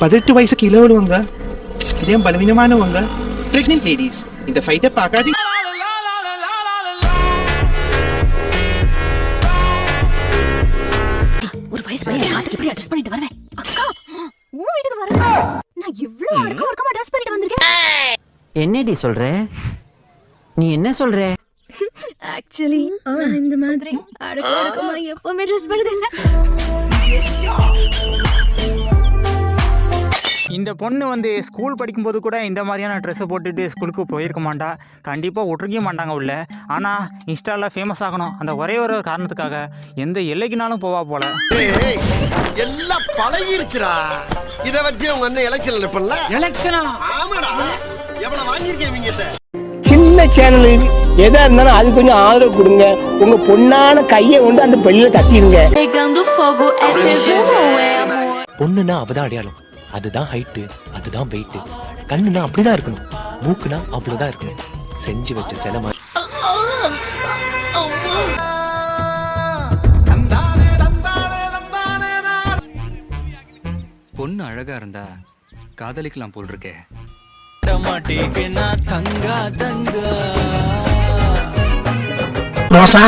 பதினெட்டு வயசு கீழே உள்ளவங்க இதயம் பலவீனமானவங்க. பிரெக்னென்ட் லேடிஸ் இந்த ஃபைட்டை பார்க்காதீங்க. ஒரு வயசு பையன் காத்துக்கு எப்படி அட்ரஸ் பண்ணிட்டு வருவேன். அக்கா உன் வீட்டுக்கு வரேன் நான் இவ்ளோ அடக்க ஒடுக்கமா ட்ரெஸ் பண்ணிட்டு வந்திருக்கேன். என்னடி சொல்ற? நீ என்ன சொல்ற? ஆக்சுவலி இந்த மாதிரி அடக்க ஒடுக்கமா எப்பவுமே ட்ரெஸ் இந்த பொண்ணு வந்து ஸ்கூல் படிக்கும்போது கூட இந்த மாதிரியான ட்ரெஸ்ஸை போட்டுட்டு ஸ்கூலுக்கு போயிருக்க மாட்டா. கண்டிப்பாக விட்டுருக்க மாட்டாங்க உள்ள. ஆனால் இன்ஸ்டாவில் ஃபேமஸ் ஆகணும். அந்த ஒரே ஒரு காரணத்துக்காக எந்த எல்லைக்குனாலும் போவா போல. எல்லாம் பழகிருச்சுடா. இத வச்சு உங்க அண்ணன் எலெக்ஷன் நிற்பல எலெக்ஷனா ஆமாடா. எவ்வளவு வாங்கியிருக்கேன் சின்ன சேனலு எதா இருந்தாலும் அது கொஞ்சம் ஆதரவு கொடுங்க. உங்க பொண்ணான கையை கொண்டு அந்த பெல்லில தட்டிடுங்க Pegando fogo é TV ou é amor? பொண்ணுனா அவதான் அடையாளம். அதுதான் ஹைட்டு அதுதான் வெயிட் கண்ணுனா அப்படிதான் இருக்கணும். மூக்குனா அவ்வளவுதான் இருக்கணும். செஞ்சு வச்ச சிலை மாதிரி. பொண்ணு அழகா இருந்தா காதலிக்கலாம் போல் இருக்கே ரோசா.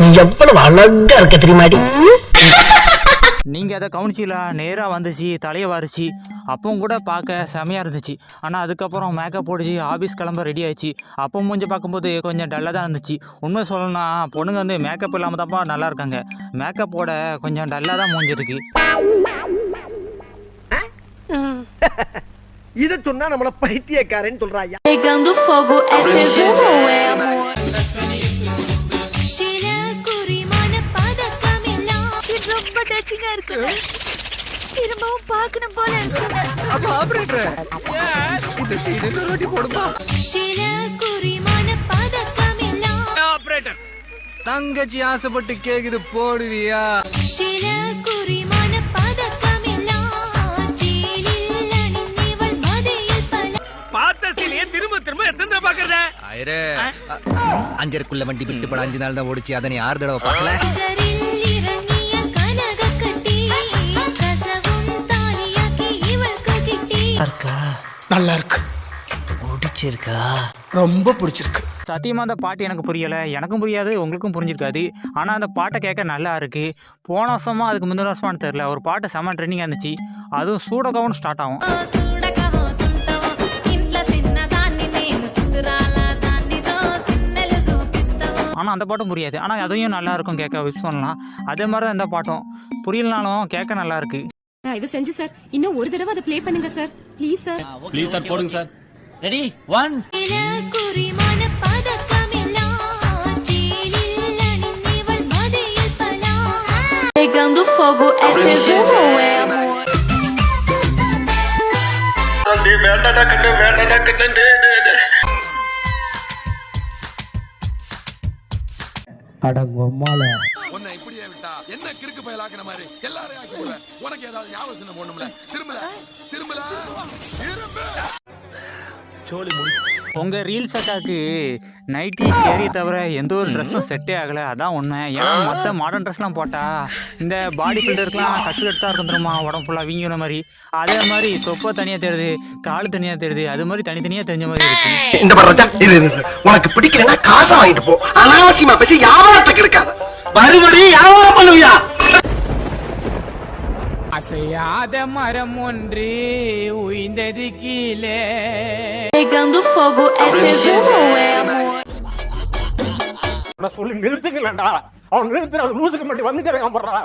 நீ எவ்வளவு அழகா இருக்க தெரியுமாடி? நீங்கள் அதை கவனிச்சில நேராக வந்துச்சு தலையை வாரிச்சு. அப்பவும் கூட பார்க்க செமையாக இருந்துச்சு. ஆனால் அதுக்கப்புறம் மேக்கப் போட்டுச்சு ஆஃபீஸ் கிளம்ப ரெடி ஆயிடுச்சு. அப்போ மூஞ்சி பார்க்கும்போது கொஞ்சம் டல்லாக தான் இருந்துச்சு. உண்மை சொல்லணும்னா பொண்ணுங்க வந்து மேக்கப் இல்லாமல் தான்ப்பா நல்லா இருக்காங்க. மேக்கப்போட கொஞ்சம் டல்லாக தான் மூஞ்சிருக்கு இத சொன்னா நம்மள பைத்தியக்காரன்னு சொல்றாயா Pegando fogo é TV ou é amor? ரொம்ப டச்சிங்கா இருக்குங்க திரும்பவும் பார்க்கணும் போல இருக்குங்க தங்கச்சி ஆசைப்பட்டு கேக்குது போடுவியா? பார்த்த சீனையே திரும்ப திரும்ப எத்தனை பாக்குறத ஆயிரே. அஞ்சருக்குள்ள வண்டி விட்டு படம் அஞ்சு நாள் தான் ஓடிச்சு. அதை நீ ஆறு தடவை பார்க்கல. இருக்கா நல்லா இருக்கு பிடிச்சிருக்கா? ரொம்ப பிடிச்சிருக்கு. சத்தியமாக அந்த பாட்டு எனக்கு புரியலை. எனக்கும் புரியாது உங்களுக்கும் புரிஞ்சிருக்காது. ஆனால் அந்த பாட்டை கேட்க நல்லா இருக்குது போன வருஷமா அதுக்கு முந்தின வருஷமானு தெரில ஒரு பாட்டு செம்ம ட்ரெண்டிங்காக இருந்துச்சு. அதுவும் சூடகவும் ஸ்டார்ட் ஆகும். ஆனால் அந்த பாட்டும் புரியாது. ஆனால் அதையும் நல்லா இருக்கும் கேட்க விப் சொல்லலாம். அதே மாதிரி தான் இந்த பாட்டும். புரியலனாலும் கேட்க நல்லா இருக்கு. தயவு செஞ்சு சார். இன்னும் ஒரு தடவை அதை ப்ளே பண்ணுங்க sir. Please sir please sir போடுங்க sir ready one Pegando fogo é TV ou é amor? அடங்கொம்மால என்ன கிறுக்கு பயலாக்குன மாதிரி? எல்லாரையும் ஆக்கி விடுவேன் உனக்கு ஏதாவது ஞாபகம் சின்ன போடணும்ல? திரும்பல. திரும்பல. திரும்ப சோழி முடிச்சு உங்கள் ரீல்ஸ் அக்காக்கு நைட்டி சேரி தவிர எந்த ஒரு ட்ரெஸ்ஸும் செட்டே ஆகலை. அதான் உண்மை. ஏன்னா மற்ற மாடர்ன் ட்ரெஸ்லாம் போட்டால் இந்த பாடி பில்டருக்குலாம் கச்சு கட்டாக இருக்கும் தெரியுமா? உடம்பு ஃபுல்லாக வீங்கின மாதிரி. அதே மாதிரி தொப்பை தனியாக தெரியுது கால் தனியாக தெரியுது அது மாதிரி தனித்தனியாக தெரிஞ்ச மாதிரி இருக்கு. இந்த. உனக்கு பிடிக்கலன்னா காசை வாங்கிட்டு போ. அனாவசியமா பேசி வியாபாரத்தை கெடுக்காத. மறுபடியும் வியாபாரம் பண்ணுவியா அசையாத மரம் ஒன்று உயிந்தது கீழே? சொல்லி நிறுத்துக்கலடா அவன் நிறுத்துற அவன் லூசுக்கு மட்டும் வந்துட்டு போடுறா.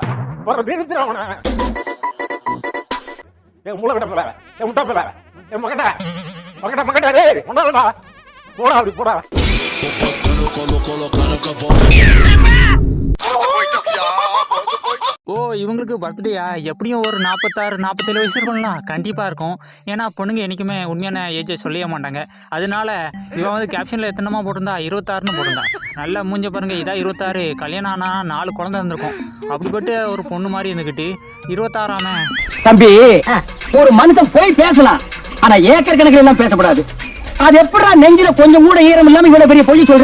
வர நிறுத்துற அவனை. என் மூளை கிட்ட போல என் முட்டா போல என் மகட்ட மகட்ட மகட்ட டேய் ஒன்னாடா போடா அப்படி போடா. ஓ இவங்களுக்கு பர்த்டேயா எப்படியும் ஒரு நாற்பத்தாறு நாற்பத்தேழு வயசு இருக்கும்ல. கண்டிப்பாக இருக்கும். ஏன்னா பொண்ணுங்க என்றைக்குமே உண்மையான ஏஜை சொல்லவே மாட்டாங்க. அதனால இவன் வந்து கேப்ஷனில் எத்தனமா போட்டிருந்தா? இருபத்தாறுன்னு போட்டிருந்தா. நல்லா மூஞ்ச பாருங்க. இதா இருபத்தாறு. கல்யாணம் ஆனால் நாலு குழந்தை இருந்திருக்கும். அப்படிப்பட்டு ஒரு பொண்ணு மாதிரி இருந்துக்கிட்டு இருபத்தாறாம. தம்பி ஒரு மனுஷன் போய் பேசலாம். ஆனா ஏக்கர் கணக்கில் எல்லாம் பேசக்கூடாது. அது எப்படா நெஞ்சில கொஞ்சம் கூட ஈரம் இல்லாம இவ்வளவு பெரிய பொய் சொல்ற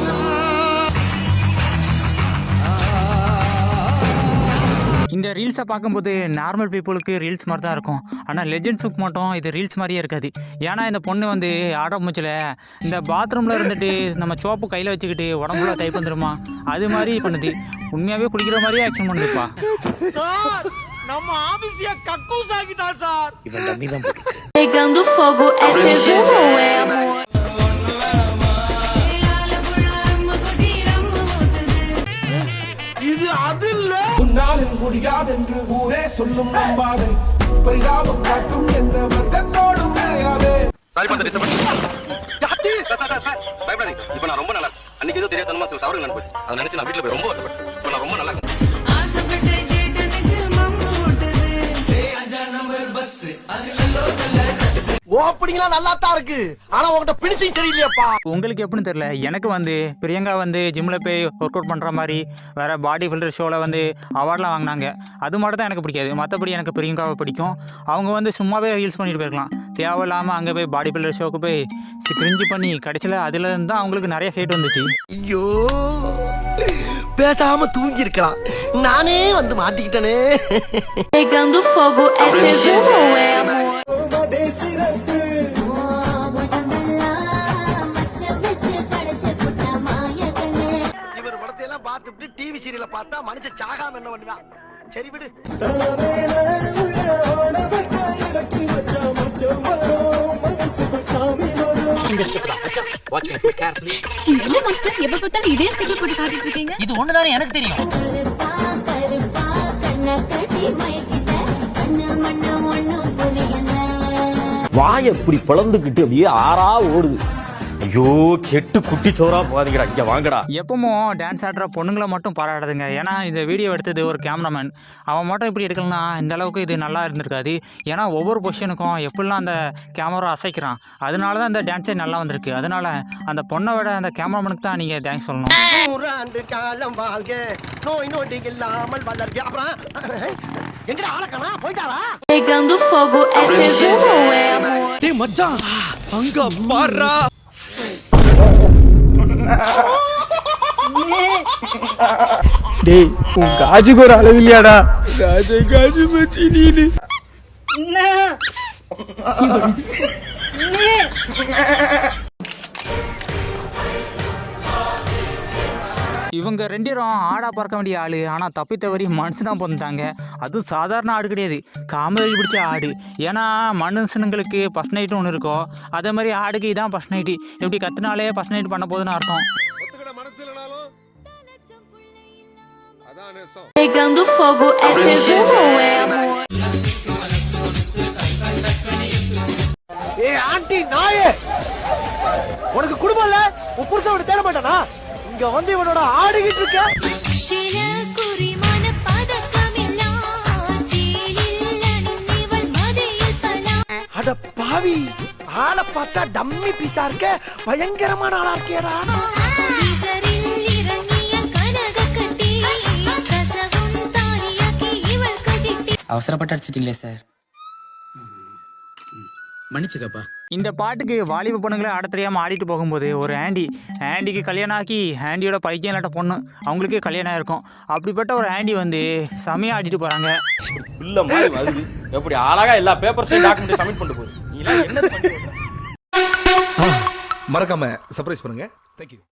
இந்த ரீல்ஸை பார்க்கும்போது நார்மல் பீப்புளுக்கு ரீல்ஸ் மாதிரி தான் இருக்கும். ஆனால் லெஜெண்ட்ஸுக்கு மட்டும் இது ரீல்ஸ் மாதிரியே இருக்காது. ஏன்னா இந்த பொண்ணு வந்து ஆட மூச்சில் இந்த பாத்ரூமில் இருந்துட்டு நம்ம சோப்பு கையில் வச்சுக்கிட்டு உடம்புல டைப் வந்துருமா? அது மாதிரி பண்ணுது. உண்மையாகவே குடிக்கிற மாதிரியே ஆக்ஷன் பண்ணுதுப்பா. இவன் டம்மி தான் போட்டு Pegando fogo é TV சொல்லும் நம்பாதே. பரிதாபம் காட்டும் எந்த வர்க்கத்தோடும் விளையாதே சாரி பண்ண டிஸ்டர்ப் சார் பயப்படாதீங்க சார் இப்போ நான் ரொம்ப நல்லா அன்னைக்கு ஏதோ தெரியாதனமா சில தவறுகள் நடந்துச்சு. அதை நினைச்சு நான் வீட்டில் போய் ரொம்ப வருத்தப்பட்டேன். இப்போ நான் ரொம்ப நல்லா ஓப்பனிங்லாம் நல்லா தான் இருக்கு. ஆனா உன்கிட்ட பிடிச்சும் சரியில்லையாப்பா. உங்களுக்கு எப்படின்னு தெரியல. எனக்கு வந்து பிரியங்கா வந்து ஜிம்மில் போய் ஒர்க் அவுட் பண்ணுற மாதிரி வேறு பாடி பில்டர் ஷோவில் வந்து அவார்ட்லாம் வாங்கினாங்க. அது மட்டும் தான் எனக்கு பிடிக்காது. மற்றபடி எனக்கு பிரியங்காவை பிடிக்கும். அவங்க வந்து சும்மாவே ரீல்ஸ் பண்ணிட்டு போயிருக்கலாம். தேவையில்லாமல் அங்கே போய் பாடி பில்டர் ஷோக்கு போய் கிரிஞ்சு பண்ணி கடைசியில் அதுல இருந்து தான் அவங்களுக்கு நிறைய ஹேட் வந்துச்சு. ஐயோ பேசாம தூங்கி இருக்கலாம் நானே வந்து மாட்டிக்கிட்டனே. சீரியல பார்த்தா மனுஷன் சாகாம என்ன பண்ணுவான் சரி விடு. மாஸ்டர் எப்ப பார்த்தாலும் இதே ஸ்டெப் போட்டு காட்டிட்டு இருக்கீங்க? இது ஒண்ணுதானே எனக்கு தெரியும். வாய் எப்படி பிளந்துக்கிட்டு அப்படியே ஆறா ஓடுது. ஐயோ கெட்டு குட்டி சோறா போகாதீங்கடா. இங்க வாங்கடா. எப்பவும் டான்ஸ் ஆடுற பொண்ணுங்களை மட்டும் பாராடுதுங்க ஏன்னா இந்த வீடியோ எடுத்தது ஒரு கேமராமேன் அவன் மட்டும் இப்படி எடுக்கலனா இந்த அளவுக்கு இது நல்லா இருந்திருக்காது. ஏன்னா ஒவ்வொரு பொசிஷனுக்கும் எப்படிலாம் அந்த கேமரா அசைக்கிறான். அதனால தான் இந்த டான்ஸே நல்லா வந்திருக்கு. அதனால அந்த பொண்ணை விட அந்த கேமராமேனுக்கு தான் நீங்கள் தேங்க்ஸ் சொல்லணும். நூறாண்டு காலம் வாழ்க. நோய் நொடி இல்லாமல் வளர்க. அப்புறம் எங்கடா ஆளக்கணா போயிட்டாளா? Pegando fogo é TV ou é amor? டேய் மச்சான். அங்க பாருடா டேய் உன் காஜுக்கு ஒரு அளவு இல்லையாடா? காஜை காஜு மச்சி நீனு இவங்க ரெண்டு பேரும் ஆடா பறக்க வேண்டிய ஆள். ஆனால் தப்பி தவறி மனுஷன் தான் பிறந்தாங்க அதுவும் சாதாரண ஆடு கிடையாது. காமெடி பிடிச்ச ஆடு. ஏன்னா மனுஷனுங்களுக்கு ஃபஸ்ட் நைட்டு ஒன்று இருக்கும். அதே மாதிரி ஆடுக்கு இதான் ஃபஸ்ட் நைட்டு இப்படி கத்துனாலே ஃபஸ்ட் நைட் பண்ண போதுன்னு அர்த்தம். Pegando fogo é TV இங்க வந்து இவனோட ஆடிக்கிட்டு இருக்க. அட பாவி ஆளை பார்த்தா டம்மி பீஸா இருக்க பயங்கரமான ஆளா இருக்கேடா. அவசரப்பட்டு அடிச்சிட்டீங்களே சார். மன்னிச்சுக்கப்பா. இந்த பாட்டுக்கு வாலிப பொண்ணுங்களே ஆட தெரியாமல் ஆடிட்டு போகும்போது ஒரு ஆண்டி ஆண்டிக்கு கல்யாணம் ஆக்கி ஆண்டியோட பையன் இல்லாட்ட பொண்ணு அவங்களுக்கே கல்யாணம் இருக்கும் அப்படிப்பட்ட ஒரு ஆண்டி வந்து செமையாக ஆடிட்டு போகிறாங்க இல்ல வருது. எப்படி அழகா எல்லா பேப்பர்ஸையும் டாக்குமெண்ட் சப்மிட் பண்ணிட்டு போகுது. நீ எல்லாம் என்ன பண்ணி மறக்காம சர்ப்ரைஸ் பண்ணுங்க. தேங்க்யூ